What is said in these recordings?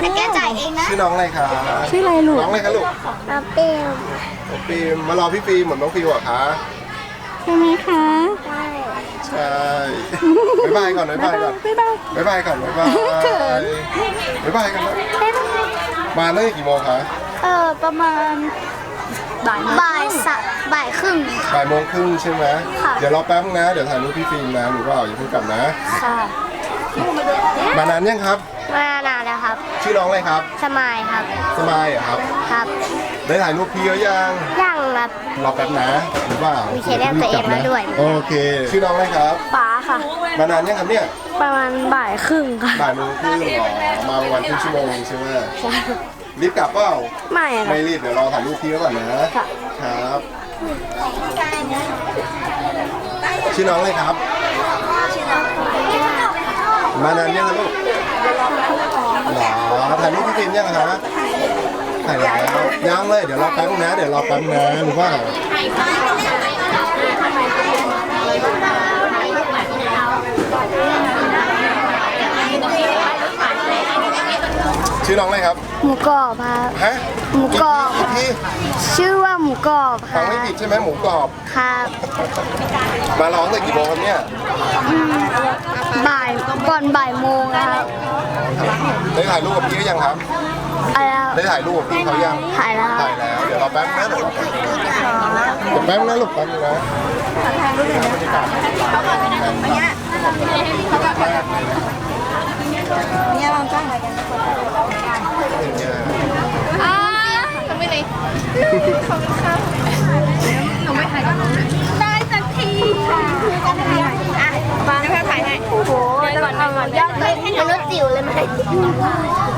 แต่แกจ่ายเองนะชื่อน้องอะไรคะชื่ออะไรลูกน้องอะไรคะลูกมาเปียวน้องฟิล์มมารอพี่ฟิล์มเหมือนน้องฟิวเหรอะคะใช่ไหมคะ ใช่ใช่บ๊ายบายก่อนบ๊ายบายก่อนบ๊ายบายบ๊ายบายก่อนบ๊ายบายเขิน บ๊ายบายกันนะมาตั้งแต่กี่โมงคะเออประมาณบ่ายบ่ายสักบ่ายครึ่ง บ่ายโมงครึ่งใช่ไหมค่ะ เดี๋ยวรอแป๊บนึงนะ เดี๋ยวถ่ายรูปพี่ฟิล์มนะหรือว่าอย่าเพิ่งกลับนะ ค่ะมานานยังครับ มานานแล้วครับ ชื่อน้องอะไรครับ สมายครับ สมายเหรอครับ ครับได้ถ่ายรูปพี่เยอะยังย่าง ครับ รอแป๊บนะหรือว่ามีเขียนเรื่องตัวเองมาด้วย โอเค ชื่อน้องอะไรครับ ป๋าค่ะ มานานยังครับเนี่ย ประมาณบ่ายครึ่งค่ะ บ่ายโมงครึ่งอ๋อมาประมาณครึ่งชั่วโมงใช่ไหมรีบกลับเปล่า ไม่อะค่ะ ไม่รีบเดี๋ยวรอถ่ายรูปพี่ไว้ก่อนนะค่ะครับชื่อน้องอะไรครับ มานานยังครับลูกหรอถ่ายรูปพี่ฟิล์มยังคะ ถ่ายแล้วยังเลยเดี๋ยวรอแป๊บนึงนะเดี๋ยวรอแป๊บนึงนะหรือว่าชื่อน้องอะไรครับหมูกรอบครับฮะหมูกรอบอีกทีชื่อว่าหมูกรอบคฟัรังบไม่ผิดใช่ไหมหมูกรอบ ครับมาร้องตั้งแต่กี่โมงครับเนี่ยบ่ายก่อนบ่ายโมงครับได้ถ่ายรูปกับพี่หรือยังครับ อะไรครับได้ถ่ายรูปกับพี่เขายังถ่ายแล้วถ่ายแล้ว เดี๋ยวรอแป๊บนึงนะเดี๋ยวรอแป๊บนึงเดี๋ยวแป๊บนึงนะลูกแป๊บนึงนะบรรยากาศเนี่ยเราจ้างอะไรกันอ้าทำไมไหนขอบคุณครับหนูไม่ถ่ายกับน้องได้สักทีค่ะอะฟังให้ถ่ายให้โอ้โหแล้วก่อนเอายากเลยให้รถจิ๋วเลยไหมไม่ได้ให้ถ่ายไว้ให้ก่อน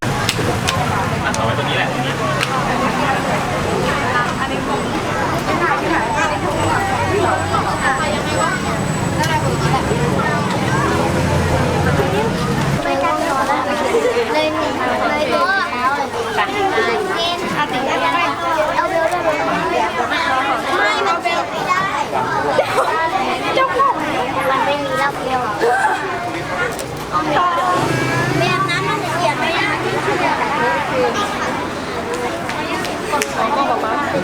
ไม่ต้อง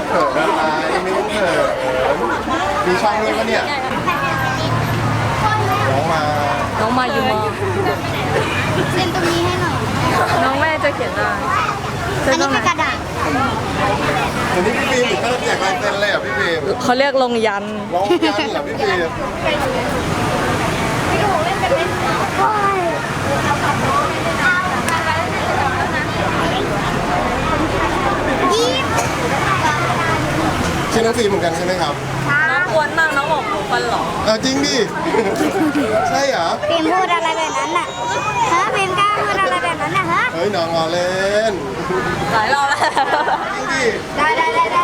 เขินมีช่องนี้ปะเนี่ยน้องมาน้องมาอยู่มอเซ็นตรงนี้ให้หน่อยน้องแม่จะเขียนได้อันนี้เป็นกระดาษวันนี้พี่ฟิล์มถึงขั้นอยากลายเซ็นเลยเหรอะพี่ฟิล์มเขาเรียกลงยันร้องยันเหรอพี่ฟิล์ม ยี่ ชื่อน้อง ฟิล์มเหมือนกันใช่ไหมครับน้องอ้วนมากน้องบอกหนูฟันหลอเออจริงดิ ใช่เหรอเปลี่ยนพูดอะไรแบบนั้นน่ะฮะเปลี่ยนกล้าพูดอะไรแบบนั้นน่ะฮะ เฮ้ยน้องงอเล่นหลายรอบแล้วจริงดิได้ได้ได้ได้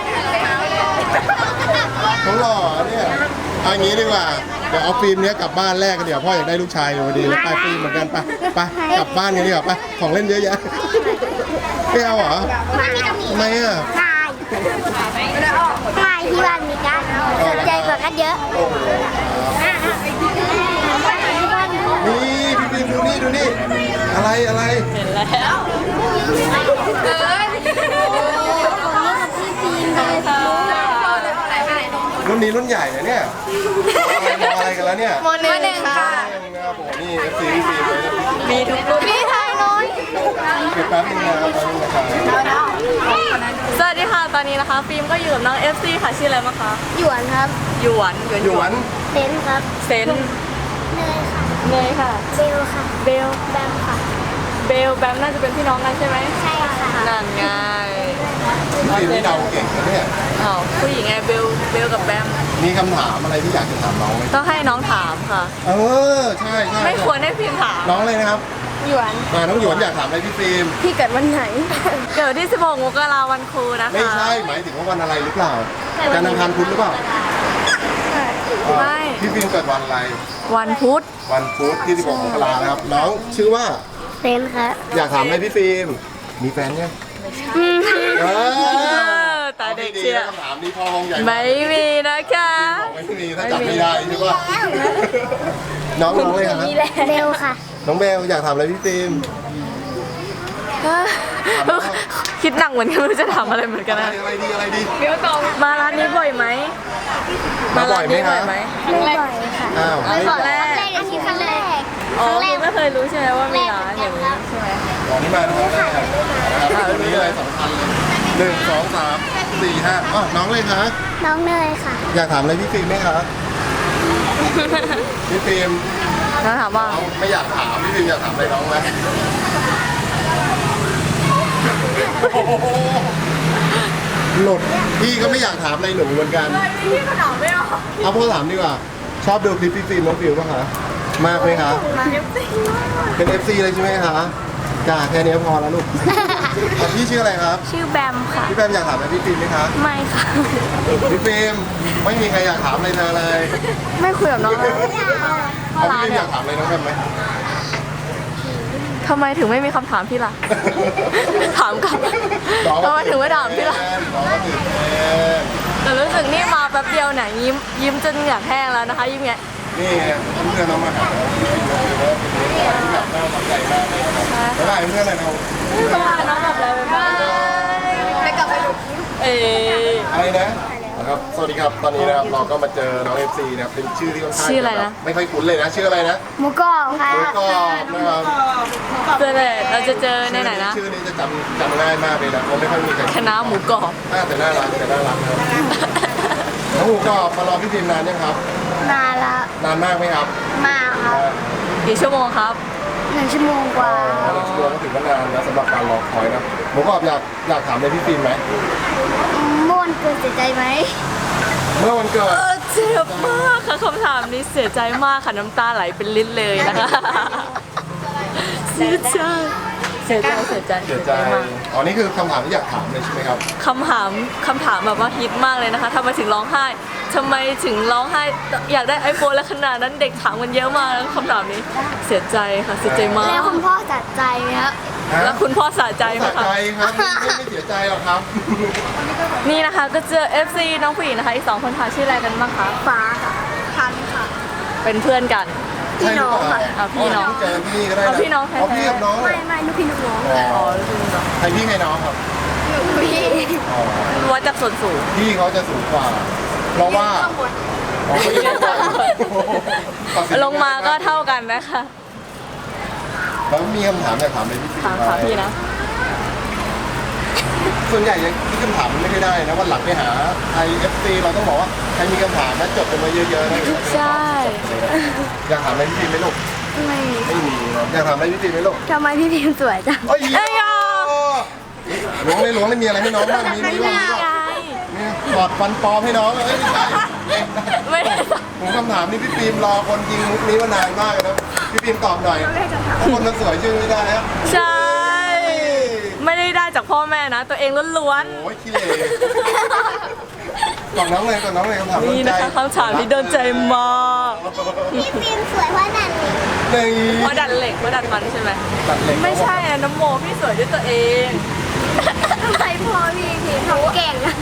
เขาหล่อเนี่ยเอาอย่างนี้ดีกว่า เดี๋ยวเอาฟิล์มเนี้ยกลับบ้านแรกกันเดี๋ยวพ่ออยากได้ลูกชายอยู่พอดีเลยไปฟิล์มเหมือนกันไปไปกลับบ้านกันดีกว่าไปของเล่นเยอะแยะไม่เอาเหรอไม่มีต้องมีทำไมอะ ถ่ายถ่าย ที่บ้านมีกันสนใจกว่ากันเยอะโอ้โหนี่พี่ฟิล์มดูนี่ดูนี่ อะไรอะไรรุ่นนี้รุ่นใหญ่เลยเนี่ยมองอะไรกันแล้วเนี่ยโมหนึ่งค่ะโอ้โหนี่ FC พี่ฟิล์มเลยนะ มีทุกรุ่น พี่ถ่าย น้อยเก็บแป๊บนึงนะแป๊บนึงนะครับสวัสดีค่ะ ตอนนี้นะคะ ฟิล์มก็อยู่กับน้อง FC ค่ะ ชื่ออะไรมางคะหยวนครับหยวนหยวนหยวนเซนครับเซนเนยค่ะเเนยค่ะ เบลค่ะ เบล แบมค่ะ เบล แบมน่าจะเป็นพี่น้องกันใช่ไหมใช่ค่ะนั่นไงพี่ฟิล์มนี่เดาเก่งนะเนี่ยอ้าวผู้หญิงไงเบล เบลกับแบม มีคำถามอะไรที่อยากจะถามน้องไหมต้องให้น้องถามค่ะ เออ ใช่ใช่ไม่ควรให้พิมพ์ถาม น้องเลยนะครับ หยวน อ่าน้องหยวนอยากถามอะไรพี่ฟิล์มพี่เกิดวันไหน เกิดที่ 16มกราวันครูนะคะไม่ใช่หมายถึงว่าวันอะไรหรือเปล่าจันทร์อังคารพุธหรือเปล่าไม่ พี่ฟิล์มเกิดวันอะไร วันพุธ วันพุธที่16มกรานะครับ น้องชื่อว่าเซนค่ะอยากถามอะไรพี่ฟิล์มมีแฟนยังเอเอออแต่เด็กดีเชียนะคำถามนี้พ่อห้องใหญ่ไม่มีนะคะบอกไม่มีถ้าจับไม่ได้ใช่ปะน้องน้องเลยครับเบลค่ะ น้องเบลอยากถามอะไรพี่ฟิล์มคิดหนักเหมือนกันไม่รู้จะถามอะไรเหมือนกันนะอะไรดีอะไรดีมาร้านนี้บ่อยไหมมาบ่อยไหมคะไหมไม่บ่อยค่ะอ้าวไม่บ่อยแรกอันนี้ครั้งแรกอ๋อคือไม่เคยรู้ใช่ไหมว่ามีร้านอย่างนี้ใช่ไหมของนี่มาทั้งแรกนะครับตัวนี้เลยสำคัญเลยหนึ่งสองสามสี่ห้าอ๋อน้องเลยคะน้องเนยค่ะ อยากถามอะไรพี่ฟิล์มไหมคะพี่ฟิล์ม แล้วถามว่าน้องไม่อยากถามพี่ฟิล์มอยากถามอะไรน้องไหมโอ้โหหลุดพี่ก็ไม่อยากถามอะไรหนูเหมือนกันพี่ขนมไม่ออกเอาพ่อถามดีกว่า ชอบดูคลิปพี่ฟิล์มน้องฟิลป่ะคะ มากไหมคะเป็น FC เลยใช่ไหมคะจ้าแค่นี้พอแล้วลูกอะพี่ชื่ออะไรครับ ชื่อแบมค่ะ พี่แบมอยากถามอะไรพี่ฟิล์มไหมคะ ไม่ค่ะ พี่ฟิล์มไม่มีใครอยากถามอะไรเธอเลย ไม่คุยกับน้องเลย เอาพี่ฟิล์มอยากถามอะไรน้องแบมไหมทำไมถึงไม่มีคำถามพี่ล่ะ ถามกลับน้องทำไมถึงไม่ถามพี่ล่ะน้องก็ตื่นเต้นแต่รู้สึกนี่มาแป๊บเดียวเนี่ยยิ้มยิ้มจนเหงือกแห้งแล้วนะคะ ยิ้มเงี้ยนี่ไงเพื่อนน้องมาหาเราพี่ฟิล์มน้องฟิล์มว่าเป็นเรื่องที่แบบน่าสนใจมากเลยนะครับบ๊ายบายเพื่อนหน่อยเราบ๊ายบายน้องกลับแล้วบ๊ายบายไปกลับไปดูเอออะไรนะ นะครับ สวัสดีครับ ตอนนี้นะครับเราก็มาเจอน้อง FC นะครับเป็นชื่อที่ค่อนข้างชื่ออะไรนะ ไม่ค่อยคุ้นเลยนะ ชื่ออะไรนะหมูกรอบค่ะหมูกรอบนะครับเจอเลยเราจะเจอในไหนนะ ชื่อนี้จะจำจำง่ายมากเลยนะเพราะไม่ค่อยมีใครคณะหมูกรอบน่าแต่น่ารักแต่น่ารักนะครับน้องหมูกรอบมารอพี่พิมพ์นานยังครับมาละนานมากไหมครับ มาครับกี่ชั่วโมงครับ หนึ่งชั่วโมงกว่าหนึ่งชั่วโมงก็ถือว่านานนะสำหรับการรอคอยนะหมูกรอบอยากอยากถามอะไรพี่ฟิล์มไหมม่วนเกินเสียใจไหมเมื่อวันเกิดเออเจ็บมากค่ะคำถามนี้เสียใจมากค่ะน้ำตาไหลเป็นลิ้นเลยนะคะเสียใจเสียใจเสียใจเสียใจมากอ๋อนี่คือคำถามที่อยากถามเลยใช่ไหมครับ คำถามคำถามแบบว่าฮิตมากเลยนะคะทำไมถึงร้องไห้ทำไมถึงร้องไห้อยากได้ไอโฟนแล้วขนาดนั้นเด็กถามกันเยอะมากแล้วคำถามนี้ เสียใจค่ะเสียใจมาก แล้วคุณพ่อจัดใจไหมครับ แล้วคุณพ่อสะใจไหมสะคะใจครับไม่ไม่เสียใจหรอกครับ นี่นะคะก็เจอ FC น้องผู้หญิงนะคะอีกสองคนค่ะชื่ออะไรกันบ้างคะ ฟ้าค่ะ ทันค่ะ เป็นเพื่อนกัน พี่น้องค่ะอะพี่น้องเจอพี่ก็ได้เอาพี่น้องแท้ๆ เอาพี่กับน้องเหรไม่อไม่ลูกพี่ลูกน้องอ๋ออ๋อรู้สึกเนาะใครพี่ใครน้องครับพี่อ๋อวัดจากส่วนสูง พี่เขาจะสูงกว่า เพราะว่าอ๋อเขาอยู่ข้างบนตัดสินลงมาก็เท่ากันนะคะ แล้วมีคำถามอยากถามอะไรพี่ฟิล์ถามมไหค่ะพี่นะ ส่วนใหญ่ยังที่คำถามมันไม่ค่อยได้นะวันหลังไปหาไอเอฟซีเราต้องบอกว่าใครมีคำถามนะจดกันมาเยอะๆนะใช่ อยากถามอะไรพี่ฟิล์มไหมลูกไม่ไม่มีนะอยากถามอะไรพี่ฟิล์มไหมลูกทำไมพี่พิมพ์สวยจังเอ้ยเอ้ยอะหลวงในหลวงไม่มีอะไรให้น้องบ้างมีมีบ้างมีบ้างยายนี่ถอดฟันปลอมให้น้องเอ้ยไม่ใช่ไม่ได้ผมคำถามนี่พี่ฟิล์มรอคนยิงมุกนี้มานานมากเลยนะพี่ฟิล์มตอบหน่อยถ้าคนมันสวยชื่อไม่ได้ครับใช่ ไม่ได้ได้จากพ่อแม่นะ ตัวเองล้วนโอ้ยขี้เหร่กล่องน้องเลยกล่องน้องเลยคำถามๆนี่นะคะคำถามที่โดนใจมากพี่พิมพ์สวยเพราะนั่นหนึ่งเพราะดัดเหล็กเพราะดัดมันใช่ไหมตัดเหล็กไม่ใช่อะน้ำโมพี่สวยด้วยตัวเองทำไมพ่อพี่พิมพ์เขาเก่งอะ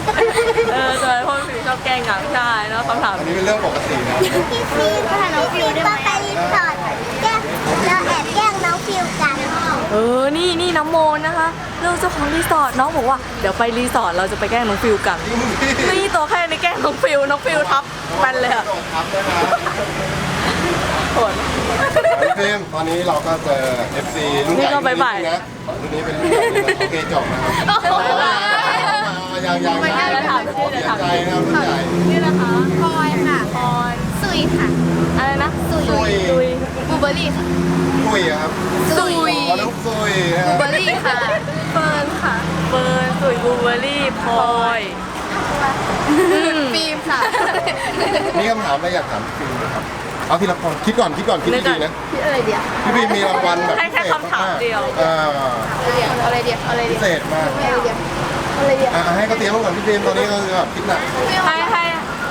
เออตัวพ่อพี่ชอบแกล้งกันใช่แล้วคำถามอันนี้เป็นเรื่องปกตินะพี่ฟิล์มพาน้องฟิวได้ไหมไปรีสอร์ทแกล้งเราแอบแกล้งน้องฟิวกัน เออ นี่นี่น้ำโมนะคะเรื่องเจ้าของรีสอร์ทน้องบอกว่าเดี๋ยวไปรีสอร์ทเราจะไปแกล้งน้องฟิวกัน นี่ตัวแค่นี้แกล้งน้องฟิวน้องฟิวทับแปนเลยอะโดดทับนะครับโหดพี่ฟิล์มตอนนี้เราก็เจอ FC รุ่นใหญ่นี่ก็บ๊ายบายนะรุ่นนี้เป็นรุ่นใหญ่โอเคจบนะครับบ๊ายบายยังยังไม่ได้แล้วถามชื่อเสีเดี๋ยวยถามใจนะครับรุ่นใหญ่ นี่นะคะพลอยค่ะพรสุย ค่ะ อะไรนะซุยซุย ซุยบูเบอรี่ค่ะคุยอะครับซุยอ๋อน้องซุยนะบูฮะเบอรี่ค่ะเฟิร์นค่ะเฟิร์นสุยบลูเบอร์รี่พลอยฟิล์มค่ะมีคำถามอะไรอยากถามพี่ฟิล์มไหมครับเอาทีละคนคิดก่อนคิดก่อนคิดดีๆนะพี่อะไรเดียวพี่ฟิล์มมีรางวัลแบบให้พิแค่เศษคำถามมากๆเดียวอ่าอะไรเดียวอะไรเดียวอะไรพิเดียวเศษมากอะไรเดียวอะไรเดียวอะให้เขาเตรียมมาก่อนพี่ฟิล์มตอนนี้ก็คือแบบคิดหนักให้ให้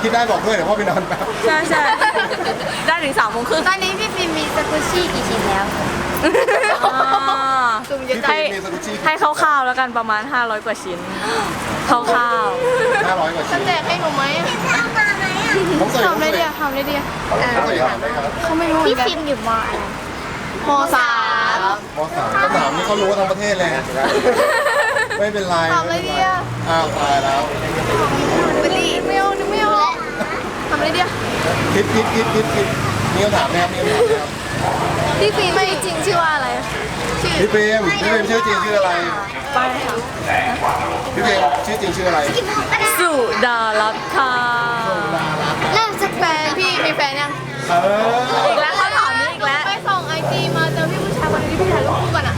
คิดได้บอกด้วยเดี๋ยวพ่อไปนอนแป๊บใช่ใช่ได้ถึงสามโมงครึ่งตอนนี้พี่ฟิล์มมีสกุชชี่กี่ชิ้นแล้วอ่าซูมเยพี่อะจัฟิงล์มมีสกุชชี่ให้คร่าวๆแล้วกันประมาณ 500 กว่าชิ้นคร่าวห้าร้อยกว่าจะชิ้นแจกให้หนูไหมผมใส่ผมทำอะไรใส่เดียวทำอะไรเดียวผมใส่ถามไหมครับเขาไม่รู้พี่ฟิล์มอยู่มอะไรมสามมสามคำถามนี้เขารู้ว่าทั้งประเทศเลยไม่เป็นไรทำอะไรเดียวอ้าวตายแล้วบลีไม่เอาไม่เอา ทำอะไรเดียวคิดคิดคิดคิดคิดมีคำถามไหมครับมีคำถามไหมครับพี่ฟิล์มไม่จริงชื่อว่าอะไร ชื่อพี่ฟิล์มพี่ฟิล์มชื่อจริงชื่ออะไรๆไปค่ะพี่ฟิล์มชื่อจริงชื่ออะไรๆสุดารัตน์ค่ะเริ่มจากแฟนพี่มีแฟนยังเอออีกแล้วเขาถามนี้อีกแล้ว ไปส่งไอจีมาเจอพี่ผู้ชายคนนี้พี่ถ่ายรูปคู่กันอะ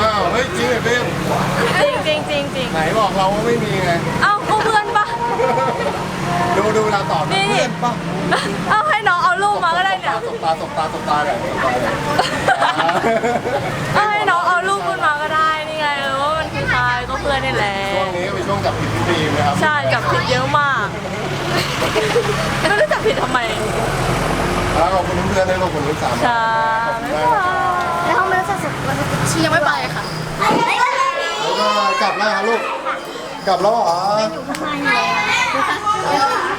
อ้าวเฮ้ยจริงเหรอฟิล์มจริงจริงจริงจริงไหนบอกเราว่าไม่มีไง เอ้าก็เพื่อนปะ ดูดูเวลาตอบนี่เพื่อนปะเอ้าให้น้องเอารูปมาก็ได้เนี่ย สบตาสบตาสบตาหน่อยสบตาหน่อยเอ้าให้น้องเอารูปขึ้นมาก็ได้นี่ไงเออว่ามันคือใครก็เพื่อนนี่แหละช่วงนี้ก็เป็นช่วงจับผิดพี่ฟิล์มนะครับใช่จับผิดเยอะมากไม่รู้จับผิดทำไมแล้วขอบคุณเพื่อนๆด้วยขอบคุณทุกสามใช่ขอบคุณมากนะครับแล้วเขาไม่ได้สักวันชียังไม่ไปค่ะแล้วก็กลับแล้วครับลูก กลับแล้วเหรออยู่ข้างในเลย